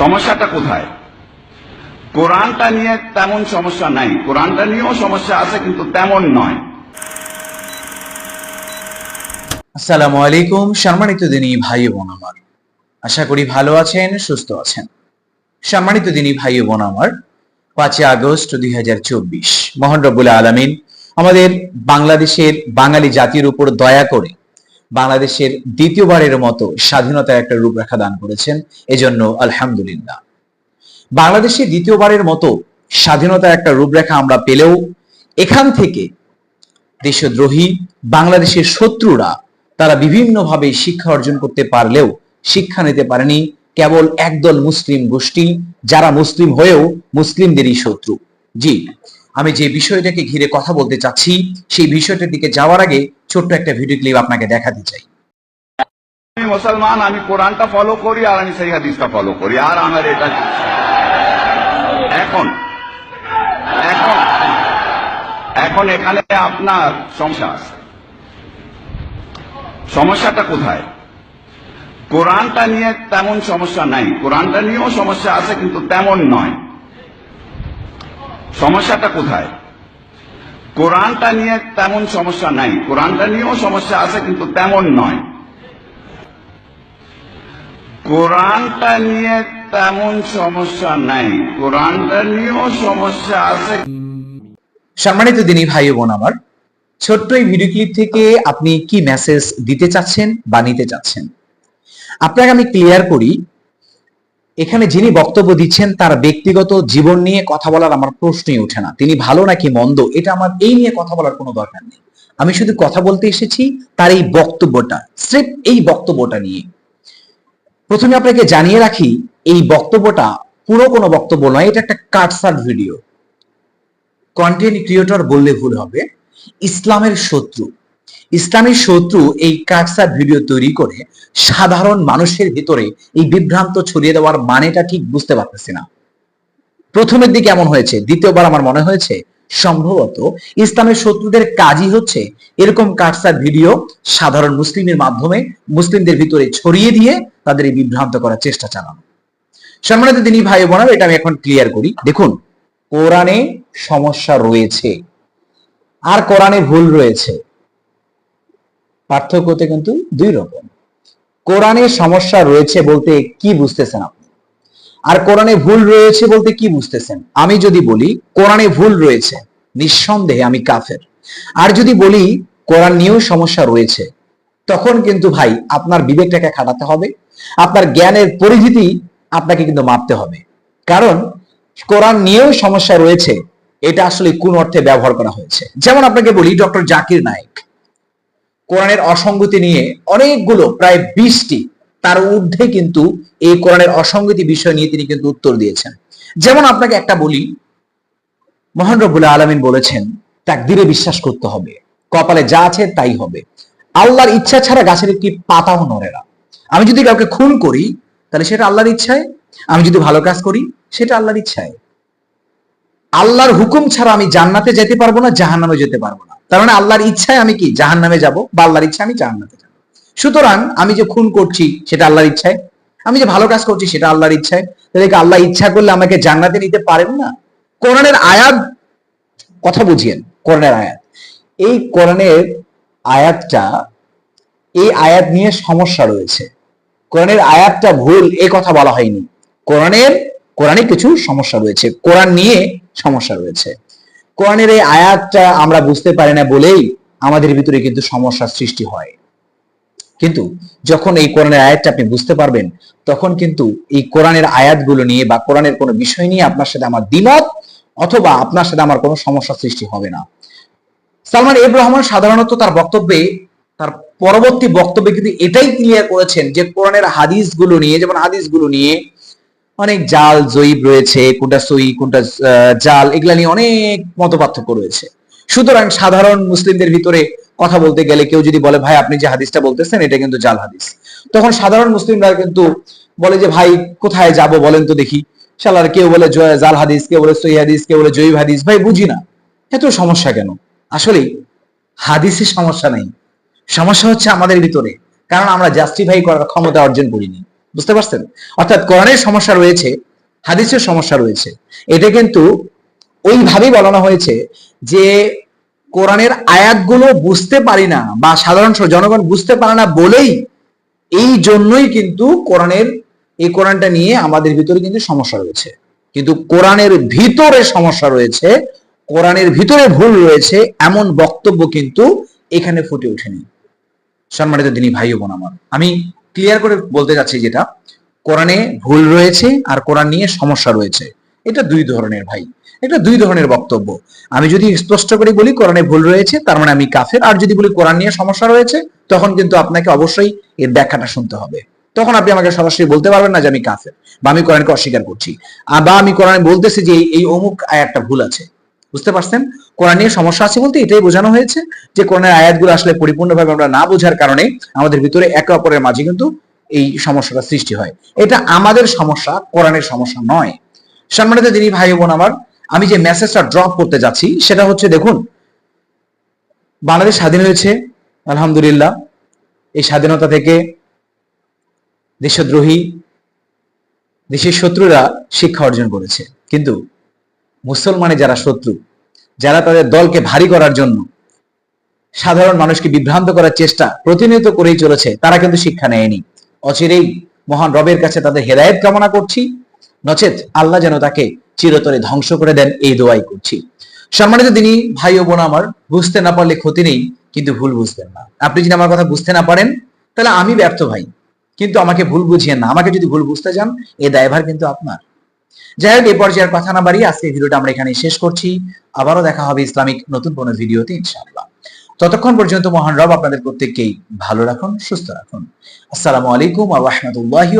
সমস্যাটা কোথায়? কোরআনটা নিয়ে তেমন সমস্যা নাই। কোরআনটা নিয়েও সমস্যা আছে, কিন্তু তেমন নয়। আসসালামু আলাইকুম, সম্মানিত দিনী ভাই বোন আমার। আশা করি ভালো আছেন, সুস্থ আছেন। সম্মানিত দিনী ভাই বোন আমার, পাঁচই আগস্ট দুই হাজার চব্বিশ। মোহন রব্বুল আলমিন আমাদের বাংলাদেশের বাঙালি জাতির উপর দয়া করে বাংলাদেশের দ্বিতীয়বারের মতো স্বাধীনতার একটা রূপরেখা দান করেছেন। এজন্য আলহামদুলিল্লাহ। বাংলাদেশে দ্বিতীয়বারের মতো স্বাধীনতার একটা রূপরেখা আমরা পেলেও এখান থেকে দেশদ্রোহী বাংলাদেশের শত্রুরা তারা বিভিন্নভাবে শিক্ষা অর্জন করতে পারলেও শিক্ষা নিতে পারেনি। কেবল একদল মুসলিম গোষ্ঠী, যারা মুসলিম হয়েও মুসলিমদেরই শত্রু। জি, আমি যে বিষয়টাকে ঘিরে কথা বলতে চাচ্ছি, সেই বিষয়টার দিকে যাওয়ার আগে ছোট্ট একটা ভিডিও ক্লিপ আপনাকে দেখাতে চাই। আমি মুসলমান, আমি কোরআনটা ফলো করি আর আমি সেই হাদিসটা ফলো করি, আর আমার এটা এখন এখন এখন এখানে আপনার সমস্যা আছে। সমস্যাটা কোথায়? কোরআনটা নিয়ে তেমন সমস্যা নাই। কোরআনটা নিয়েও সমস্যা আছে, কিন্তু তেমন নয়। সমস্যাটা কোথায়? কোরআনটা নিয়ে তেমন সমস্যা নাই। কোরআনটা নিয়েও সমস্যা আছে, কিন্তু তেমন নয়। কোরআনটা নিয়ে তেমন সমস্যা নাই। কোরআনটা নিয়েও সমস্যা আছে। সম্মানিত দিনী ভাই বোন আমার, ছোট্ট এই ভিডিও ক্লিপ থেকে আপনি কি মেসেজ দিতে চাচ্ছেন বা নিতে চাচ্ছেন? আপনাকে আমি ক্লিয়ার করি এখানে যিনি বক্তব্য দিচ্ছেন, তার ব্যক্তিগত জীবন নিয়ে কথা বলার আমার প্রশ্নই ওঠে না। তিনি ভালো নাকি মন্দ, এটা আমার এই নিয়ে কথা বলার কোনো দরকার নেই। আমি শুধু কথা বলতে এসেছি তার এই বক্তব্যটা, স্রেফ এই বক্তব্যটা নিয়ে। প্রথমে আপনাকে জানিয়ে রাখি, এই বক্তব্যটা পুরো কোনো বক্তব্য নয়, এটা একটা কাটসার ভিডিও। কন্টেন্ট ক্রিয়েটর বললে ভুল হবে, ইসলামের শত্রু। ইসলামের শত্রু এই কাটসার ভিডিও তৈরি করে সাধারণ মানুষের ভিতরে এই বিভ্রান্ত ছড়িয়ে দেওয়ার মানেটা ঠিক বুঝতে পারতেছি না। প্রথমের দিকে এমন হয়েছে, দ্বিতীয়বার আমার মনে হয়েছে, সম্ভবত ইসলামের শত্রুদের কাজই হচ্ছে এরকম কাটসার ভিডিও সাধারণ মুসলিমের মাধ্যমে মুসলিমদের ভিতরে ছড়িয়ে দিয়ে তাদের বিভ্রান্ত করার চেষ্টা চালানো। সম্মানিত দিনী ভাই বোনেরা, এটা আমি এখন ক্লিয়ার করি। দেখুন, কোরআনে সমস্যা রয়েছে, আর কোরআনে ভুল রয়েছে। পার্থক্যতে কিন্তু দুই রকম। কোরআনে সমস্যা রয়েছে বলতে কি বুঝতেছেন আপনি? আর কোরআনে ভুল রয়েছে বলতে কি বুঝতেছেন? আমি যদি বলি, কোরআনে ভুল রয়েছে, নিঃসন্দেহে আমি কাফের। আর যদি বলি, কোরআন নিয়েও সমস্যা রয়েছে, তখন কিন্তু ভাই আপনার বিবেকটাকে খাটাতে হবে, আপনার জ্ঞানের পরিধিতি আপনাকে কিন্তু মাপতে হবে। কারণ, কোরআন নিয়েও সমস্যা রয়েছে, এটা আসলে কোন অর্থে ব্যবহার করা হয়েছে। যেমন আপনাকে বলি, ডক্টর জাকির নায়েক কোরআনের অসঙ্গতি নিয়ে অনেকগুলো, প্রায় বিশটি, তার ঊর্ধ্বে কিন্তু এই কোরআনের অসঙ্গতি বিষয় নিয়ে তিনি কিন্তু উত্তর দিয়েছেন। যেমন আপনাকে একটা বলি, মহান রব্বুল আলমিন বলেছেন, তাকদিরে বিশ্বাস করতে হবে, কপালে যা আছে তাই হবে। আল্লাহর ইচ্ছা ছাড়া গাছের একটি পাতাও নড়ে না। আমি যদি কাউকে খুন করি, তাহলে সেটা আল্লাহর ইচ্ছায়। আমি যদি ভালো কাজ করি, সেটা আল্লাহর ইচ্ছায়। আল্লাহর হুকুম ছাড়া আমি জান্নাতে যেতে পারব না জাহান্নামে যেতে পারব না। তার মানে আল্লাহর ইচ্ছায় আমি কি? জাহান্নামে যাব বা আল্লাহর ইচ্ছা আমি জাহান্নাতে যাব। সুতরাং আমি যে খুন করছি সেটা আল্লাহর ইচ্ছায়, আমি যে ভালো কাজ করছি সেটা আল্লাহর ইচ্ছায়। তাহলে আল্লাহ ইচ্ছা করলে আমাকে জান্নাতে নিতে পারেন না? কোরআনের আয়াত, কথা বুঝিয়েন, কোরআনের আয়াত। এই কোরআনের আয়াতটা, এই আয়াত নিয়ে সমস্যা রয়েছে। কোরআনের আয়াতটা ভুল এই কথা বলা হয়নি। কোরআনের, কোরআনে কিছু সমস্যা রয়েছে। কোরআন নিয়ে সমস্যা রয়েছে। কোরআনের এই আয়াতটা আমরা বুঝতে পারি না বলেই আমাদের ভিতরে কিন্তু সমস্যার সৃষ্টি হয়। কিন্তু যখন এই কোরআনের আয়াতটা আপনি বুঝতে পারবেন, তখন কিন্তু এই কোরআনের আয়াতগুলো নিয়ে বা কোরআনের কোনো বিষয় নিয়ে আপনার সাথে আমার দ্বিমত অথবা আপনার সাথে আমার কোনো সমস্যা সৃষ্টি হবে না। সালমান এব রহমান সাধারণত তার বক্তব্যে, তার পরবর্তী বক্তব্যে কিন্তু এটাই ক্লিয়ার করেছেন যে কোরআনের হাদিসগুলো নিয়ে, যেমন হাদিসগুলো নিয়ে অনেক জাল, জয়ীব রয়েছে, কোনটা সই, কোনটা জাল, এগুলা নিয়ে অনেক মত পার্থক্য রয়েছে। সুতরাং সাধারণ মুসলিমদের ভিতরে কথা বলতে গেলে কেউ যদি বলে, ভাই, আপনি যে হাদিসটা বলতেছেন, এটা কিন্তু জাল হাদিস। তখন সাধারণ মুসলিমরা কিন্তু বলে যে, ভাই, কোথায় যাব বলেন তো দেখি। শালার কেউ বলে জাল হাদিস, কেউ বলে, সই হাদিস, কেউ বলে, জয়ীব হাদিস। ভাই, বুঝি না। এত সমস্যা কেন? আসলে হাদিসের সমস্যা নেই। সমস্যা হচ্ছে আমাদের ভিতরে। কারণ আমরা জাস্টিফাই করার ক্ষমতা অর্জন করিনি। বুঝতে পারছেন? অর্থাৎ কোরআনের সমস্যা রয়েছে হাদিসের সমস্যা রয়েছে। এটা কিন্তু ওইভাবেই বলানো হয়েছে যে কোরআনের আয়াতগুলো বুঝতে পারি না বা সাধারণ জনগণ বুঝতে পারে না বলেই এই জন্যই কিন্তু কোরআনের, এই কোরআনটা নিয়ে আমাদের ভিতরে কিন্তু সমস্যা রয়েছে। কিন্তু কোরআনের ভিতরে সমস্যা রয়েছে, কোরআনের ভিতরে ভুল রয়েছে এমন বক্তব্য কিন্তু এখানে ফুটে ওঠেনি। সম্মানিত দিনী ভাই বোন আমার। আমি ক্লিয়ার করে বলতে যাচ্ছি যেটা, কোরআনে ভুল রয়েছে আর কোরআন নিয়ে সমস্যা রয়েছে। এটা দুই ধরনের ভাই। এটা দুই ধরনের বক্তব্য। আমি যদি স্পষ্ট করে বলি কোরআনে ভুল রয়েছে, তার মানে আমি কাফের। আর যদি বলি কোরআন নিয়ে সমস্যা রয়েছে, তখন কিন্তু আপনাকে অবশ্যই এর ব্যাখ্যাটা শুনতে হবে। তখন আপনি আমাকে সরাসরি বলতে পারবেন না যে আমি কাফের বা আমি কোরআনকে অস্বীকার করছি। বা আমি কোরআনে বলতেছি যে এই অমুক একটা ভুল আছে। বুঝতে পারছেন? কোরআন নিয়ে সমস্যা আছে বলতে এটাই বোঝানো হয়েছে যে কোরআনের আয়াতগুলো আসলে পরিপূর্ণভাবে আমরা না বোঝার কারণে আমাদের ভিতরে একে অপরের মাঝে কিন্তু এই সমস্যাটা সৃষ্টি হয়। এটা আমাদের সমস্যা, কোরআনের সমস্যা নয়। সম্মানিত যিনি ভাই বোন আমার, আমি যে মেসেজটা ড্রপ করতে যাচ্ছি সেটা হচ্ছে দেখুন, বাংলাদেশ স্বাধীন হয়েছে, আলহামদুলিল্লাহ। এই স্বাধীনতা থেকে দেশদ্রোহী, দেশের শত্রুরা শিক্ষা অর্জন করেছে। কিন্তু মুসলমানের যারা শত্রু, যারা তাদের দলকে ভারী করার জন্য সাধারণ মানুষকে বিভ্রান্ত করার চেষ্টা প্রতিনিয়ত করেই চলেছে, তারা কিন্তু শিক্ষা নেয়নি। অচিরেই মহান রবের কাছে তাদের হেদায়েত কামনা করছি। নচেত আল্লাহ যেন তাকে চিরতরে ধ্বংস করে দেন এই দোয়াই করছি। সম্মানিত তিনি ভাই ও বোন আমার, বুঝতে না পারলে ক্ষতি নেই, কিন্তু ভুল বুঝবেন না। আপনি যদি আমার কথা বুঝতে না পারেন, তাহলে আমি ব্যর্থ ভাই। কিন্তু আমাকে ভুল বুঝিয়েন না। আমাকে যদি ভুল বুঝতে চান এই দায়ভার কিন্তু আপনার। যাই হোক এই পর্যায়ের কথা না বাড়িয়ে আজকে ভিডিওটা আমরা এখানে শেষ করছি। আবারও দেখা হবে ইসলামিক নতুন কোনো ভিডিওতে, ইনশাআল্লাহ। ততক্ষণ পর্যন্ত মহান রব আপনাদের প্রত্যেককেই ভালো রাখুন, সুস্থ রাখুন। আসসালামু আলাইকুম আ রহমতুল্লাহি